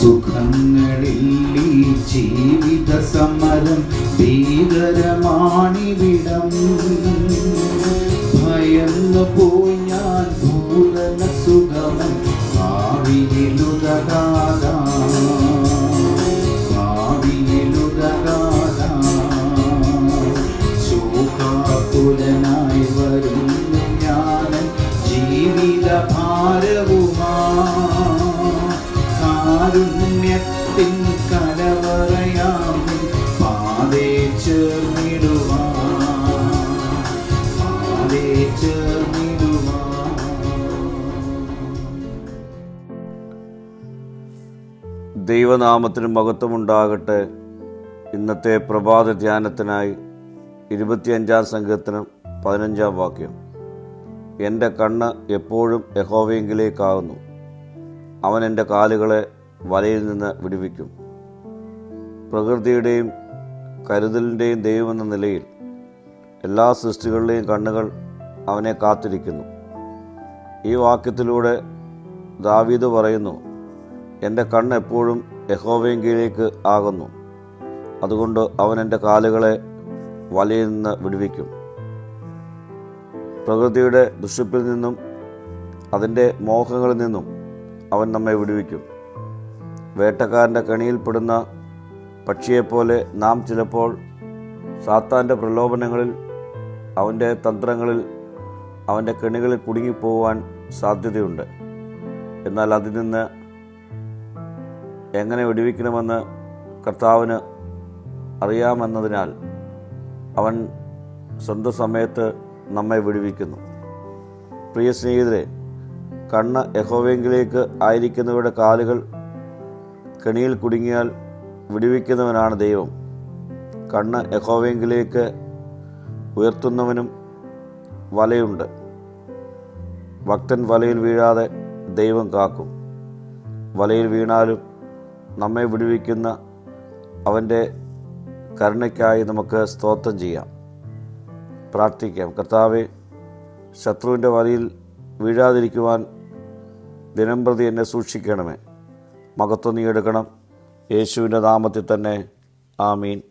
സുഖങ്ങളിൽ ഈ ജീവിത സമരം ഭീകരമാണിവിടം. ഭയന്നു പോയി ഞാൻ ഭൂതന സുഖമം കാരുണ്യത്തിൻ ചേർന്നിടുവാ പാതേ ചേർന്നിടുവാ ദൈവനാമത്തിന് മഹത്വമുണ്ടാകട്ടെ. ഇന്നത്തെ പ്രഭാത ധ്യാനത്തിനായി ഇരുപത്തിയഞ്ചാം സംഘത്തിനും പതിനഞ്ചാം വാക്യം. എന്റെ കണ്ണ് എപ്പോഴും യഹോവയെങ്കിലേക്കാകുന്നു അവൻ എന്റെ കാലുകളെ വലയിൽ നിന്ന് വിടുവിക്കും. പ്രകൃതിയുടെയും കരുതലിന്റെയും ദൈവമെന്ന നിലയിൽ എല്ലാ സൃഷ്ടികളുടെയും കണ്ണുകൾ അവനെ കാത്തിരിക്കുന്നു. ഈ വാക്യത്തിലൂടെ ദാവീദ് പറയുന്നു എന്റെ കണ്ണ് എപ്പോഴും യഹോവയെങ്കിലേക്ക് ആകുന്നു. അതുകൊണ്ട് അവൻ എന്റെ കാലുകളെ വലയിൽ നിന്ന് വിടുവിക്കും. പ്രകൃതിയുടെ ദുഷിപ്പിൽ നിന്നും അതിന്റെ മോഹങ്ങളിൽ നിന്നും അവൻ നമ്മെ വിടുവിക്കും. വേട്ടക്കാരന്റെ കണിയിൽപ്പെടുന്ന പക്ഷിയെപ്പോലെ നാം ചിലപ്പോൾ സാത്താന്റെ പ്രലോഭനങ്ങളിൽ അവന്റെ തന്ത്രങ്ങളിൽ അവന്റെ കെണികളിൽ കുടുങ്ങിപ്പോവാൻ സാധ്യതയുണ്ട്. എന്നാൽ അതിൽ നിന്ന് എങ്ങനെ വെടിവെക്കണമെന്ന് കർത്താവിന് അറിയാമെന്നതിനാൽ അവൻ സ്വന്തം സമയത്ത് നമ്മെ വിടുവിക്കുന്നു. പ്രിയ സ്നേഹിതരെ കണ്ണ് യഹോവെങ്കിലേക്ക് ആയിരിക്കുന്നവരുടെ കാലുകൾ കെണിയിൽ കുടുങ്ങിയാൽ വിടുവിക്കുന്നവനാണ് ദൈവം. കണ്ണ് യഹോവെങ്കിലേക്ക് ഉയർത്തുന്നവനും വലയുണ്ട്. ഭക്തൻ വലയിൽ വീഴാതെ ദൈവം കാക്കും. വലയിൽ വീണാലും നമ്മെ വിടുവിക്കുന്ന അവന്റെ കരുണയ്ക്കായി നമുക്ക് സ്തോത്രം ചെയ്യാം. പ്രാർത്ഥിക്കാം. കർത്താവെ ശത്രുവിന്റെ വലയിൽ വീഴാതിരിക്കുവാൻ ദിനംപ്രതി എന്നെ സൂക്ഷിക്കണമേ. മകത്വം നീ എടുക്കണം യേശുവിന്റെ നാമത്തിൽ തന്നെ. ആമീൻ.